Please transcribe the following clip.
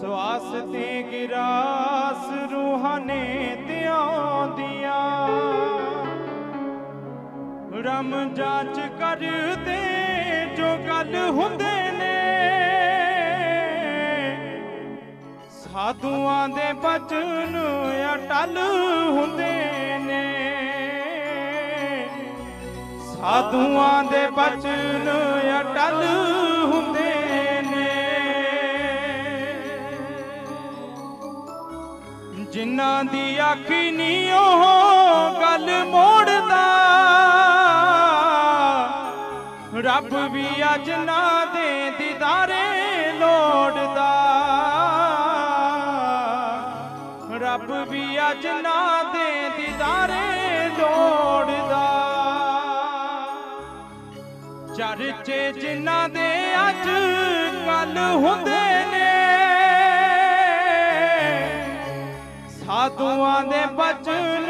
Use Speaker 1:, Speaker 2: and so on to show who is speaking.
Speaker 1: ਸਵਾਸ ਤੇ ਗਿਰਾਸ ਰੂਹਾਂ ਨੇ ਤੇ ਆਉਂਦੀਆਂ ਰਮ ਜਾਂਚ ਕਰਦੇ ਜੋ ਗੱਲ ਹੁੰਦੇ ਨੇ। ਸਾਧੂਆਂ ਦੇ ਬਚਨ ਅਟਲ ਹੁੰਦੇ ਨੇ। ਸਾਧੂਆਂ ਦੇ ਬਚਨ ਅਟਲ ਜਿਨ੍ਹਾਂ ਦੀ ਆਖੀ ਨਹੀਂ ਉਹ ਗੱਲ ਮੋੜਦਾ। ਰੱਬ ਵੀ ਅੱਜ ਨਾ ਦੇ ਦੀਦਾਰੇ ਲੋੜਦਾ। ਰੱਬ ਵੀ ਅੱਜ ਨਾ ਦੇ ਦੀਦਾਰੇ ਲੋੜਦਾ। ਚਰਚੇ ਜਿਨ੍ਹਾਂ ਦੇ ਅੱਜ ਕੱਲ ਹੁੰਦੇ ਸਾਧੂਆਂ ਦੇ ਬਚਨ